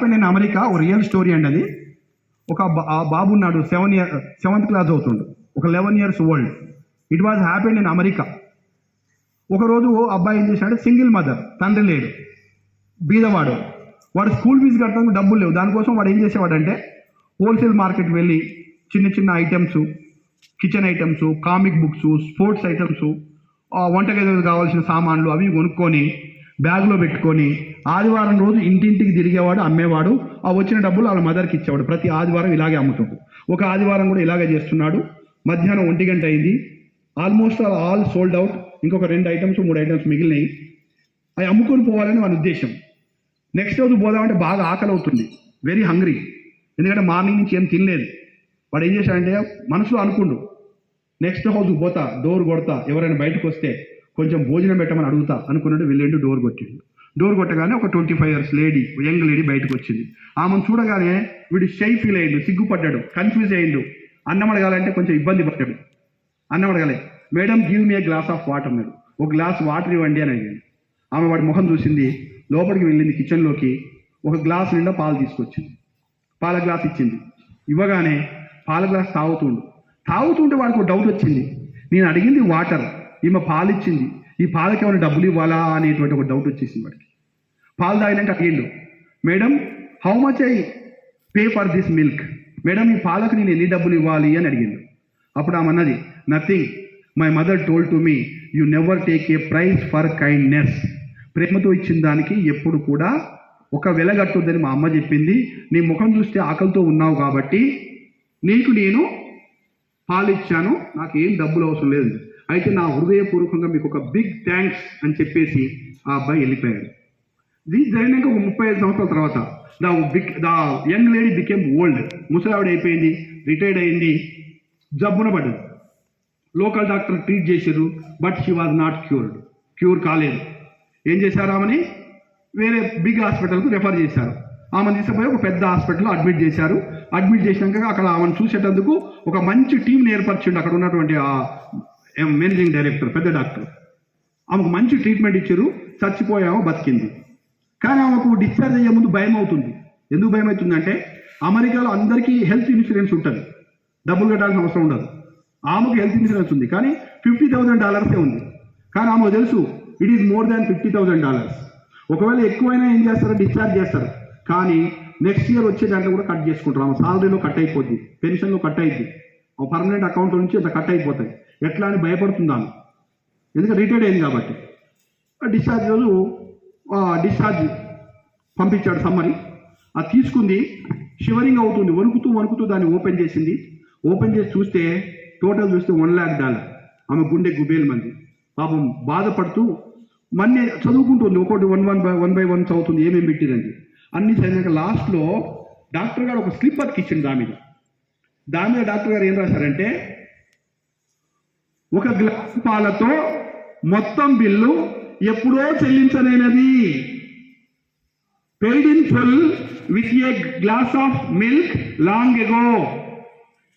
Happen in America ఒక real story అండి అది. ఒక బా- ఆ బాబు ఉన్నాడు సెవెన్ ఇయర్ సెవెంత్ క్లాస్ అవుతుండు ఒక eleven years old it was happen in America ఒకరోజు అబ్బాయి ఏం చేశాడు? సింగిల్ మదర్ తండ్రి లేడు. బీదవాడు. వాడు స్కూల్ ఫీజు కట్టడానికి డబ్బులు లేవు. దానికోసం వాడు ఏం చేసేవాడంటే హోల్సేల్ మార్కెట్ వెళ్ళి చిన్న చిన్న items kitchen items comic books sports items వంటగదికి కావాల్సిన సామాన్లు అవి కొనుక్కొని బ్యాగ్లో పెట్టుకొని ఆదివారం రోజు ఇంటింటికి తిరిగేవాడు అమ్మేవాడు. ఆ వచ్చిన డబ్బులు వాళ్ళ మదర్కి ఇచ్చేవాడు. ప్రతి ఆదివారం ఇలాగే అమ్ముతాడు. ఒక ఆదివారం కూడా ఇలాగే చేస్తున్నాడు. మధ్యాహ్నం ఒంటి గంట అయింది. Almost all sold out. ఇంకొక రెండు ఐటమ్స్ మూడు ఐటమ్స్ మిగిలినాయి. అవి అమ్ముకొని పోవాలని వాని ఉద్దేశం. నెక్స్ట్ రోజు పోదామంటే బాగా ఆకలి అవుతుంది వెరీ హంగ్రీ ఎందుకంటే మార్నింగ్ నుంచి ఏం తినలేదు. వాడు ఏం చేశాడంటే మనసులో అనుకుండు. నెక్స్ట్ హౌస్కి పోతా డోర్ కొడతా ఎవరైనా బయటకు వస్తే కొంచెం భోజనం పెట్టమని అడుగుతా అనుకున్నాడు వెళ్ళిండు డోర్ కొట్టిండు. డోర్ కొట్టగానే ఒక twenty five years lady young lady బయటకు వచ్చింది. ఆమెను చూడగానే వీడు షై ఫీల్ అయ్యిండు సిగ్గుపడ్డాడు కన్ఫ్యూజ్ అయ్యిండు అన్నం అడగాలంటే కొంచెం ఇబ్బంది పడ్డాడు. అన్నం అడగలే. Madam give me a glass of water అన్నాడు. ఒక గ్లాస్ వాటర్ ఇవ్వండి అని అడిగాడు. ఆమె వాడి ముఖం చూసింది లోపలికి వెళ్ళింది కిచెన్లోకి ఒక గ్లాస్ నిండా పాలు తీసుకొచ్చింది. పాల గ్లాస్ ఇచ్చింది. ఇవ్వగానే పాల గ్లాస్ తాగుతుండు తాగుతుంటే వాడికి ఒక డౌట్ వచ్చింది. నేను అడిగింది వాటర్ ఈమె పాలు ఇచ్చింది ఈ పాలకి ఏమైనా డబ్బులు ఇవ్వాలా అనేటువంటి ఒక డౌట్ వచ్చేసింది వాడికి. పాలు తాగినాక అడిగిండు madam how much I pay for this milk madam ఈ పాలకు నేను ఎన్ని డబ్బులు ఇవ్వాలి? అని అడిగిండు అప్పుడు ఆమె అన్నది nothing my mother told to me you never take a price for kindness ప్రేమతో ఇచ్చిన దానికి ఎప్పుడు కూడా ఒక వెలగట్టుద్దని మా అమ్మ చెప్పింది. నీ ముఖం చూస్తే ఆకలితో ఉన్నావు కాబట్టి నీకు నేను పాలు ఇచ్చాను నాకు ఏం డబ్బులు అవసరం లేదు. అయితే నా హృదయపూర్వకంగా మీకు ఒక బిగ్ థ్యాంక్స్ అని చెప్పేసి ఆ అబ్బాయి వెళ్ళిపోయాడు. ఇది జరిగినాక ఒక ముప్పై ఐదు సంవత్సరాల తర్వాత the big the young lady became old. ముసలావిడ అయిపోయింది రిటైర్డ్ అయింది జబ్బున పడ్డది. లోకల్ డాక్టర్ ట్రీట్ చేశారు but she was not cured cure కాలేదు. ఏం చేశారు ఆమెని? వేరే బిగ్ హాస్పిటల్కు రెఫర్ చేశారు. ఆమెను తీసుకుపోయి ఒక పెద్ద హాస్పిటల్లో అడ్మిట్ చేశారు. అడ్మిట్ చేసినాక అక్కడ ఆమెను చూసేటందుకు ఒక మంచి టీంని ఏర్పరిచిండు అక్కడ ఉన్నటువంటి ఆ మేనేజింగ్ డైరెక్టర్ పెద్ద డాక్టర్ ఆమెకు మంచి ట్రీట్మెంట్ ఇచ్చారు చచ్చిపోయామో బతికింది. కానీ ఆమెకు డిశ్చార్జ్ అయ్యే ముందు భయం అవుతుంది. ఎందుకు భయం అవుతుందంటే అమెరికాలో అందరికీ హెల్త్ ఇన్సూరెన్స్ ఉంటుంది. డబ్బులు కట్టాల్సిన అవసరం ఉండదు. ఆమెకు హెల్త్ ఇన్సూరెన్స్ ఉంది కానీ ఫిఫ్టీ థౌసండ్ డాలర్సే ఉంది. కానీ ఆమెకు తెలుసు it is more than fifty thousand dollars ఒకవేళ ఎక్కువైనా ఏం చేస్తారు? డిశ్చార్జ్ చేస్తారు. కానీ నెక్స్ట్ ఇయర్ వచ్చే దాంట్లో కూడా కట్ చేసుకుంటారు. ఆమె సాలరీలో కట్ అయిపోద్ది. పెన్షన్లో కట్ అయిద్ది. ఆ పర్మనెంట్ అకౌంట్ నుంచి అంత కట్ అయిపోతాయి. ఎట్లా అని భయపడుతుందాను ఎందుకంటే రిటైర్డ్ అయింది కాబట్టి. ఆ డిశ్చార్జ్ రోజు డిశ్చార్జ్ పంపించాడు సమ్మరి. అది తీసుకుంది షివరింగ్ అవుతుంది వణుకుతూ వణుకుతూ దాన్ని ఓపెన్ చేసింది. ఓపెన్ చేసి చూస్తే టోటల్ చూస్తే వన్ ల్యాక్ డాలర్ ఆమె గుండె గుబేలు మంది. పాపం బాధపడుతూ మన్నే చదువుకుంటుంది ఒకటి one one by one by one చదువుతుంది ఏమేమి పెట్టిందండి. అన్ని చదివినాక లాస్ట్లో డాక్టర్ గారు ఒక స్లిప్ అతికిచ్చింది దాని మీద. దాని మీద డాక్టర్ గారు ఏం రాశారంటే ఒక గ్లాస్ పాలతో మొత్తం బిల్లు ఎప్పుడో చెల్లించలేనది. Paid in full with a glass of milk long ago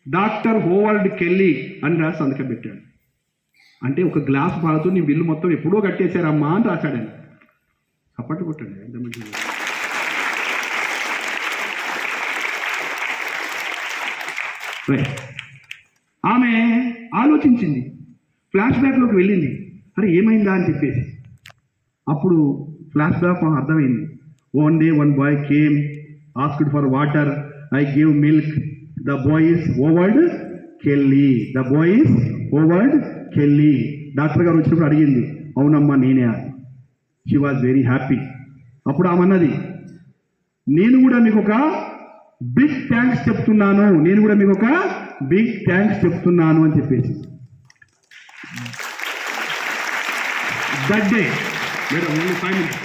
doctor Howard Kelly అని రాసి సంతకం పెట్టాడు. అంటే ఒక గ్లాస్ పాలతో నీ బిల్లు మొత్తం ఎప్పుడో కట్టేశారమ్మా అని రాశాడు ఆయన చప్పట్లు కొట్టండి ఎంత మంచిది. ఆమె ఆలోచించింది. ఫ్లాష్ బ్యాక్లోకి వెళ్ళింది. అరే ఏమైందా అని చెప్పేసి. అప్పుడు ఫ్లాష్ బ్యాక్ మాకు అర్థమైంది. One day one boy came asked for water I gave milk the boy is Howard Kelly the boy is Howard Kelly doctor గారు వచ్చినప్పుడు అడిగింది అవునమ్మా నేనే షీ వాజ్ వెరీ హ్యాపీ అప్పుడు ఆమెన్నది నేను కూడా మీకు ఒక బిగ్ థ్యాంక్స్ చెప్తున్నాను. నేను కూడా మీకు ఒక బిగ్ థ్యాంక్స్ చెప్తున్నాను అని చెప్పేసి. That day madam only five minutes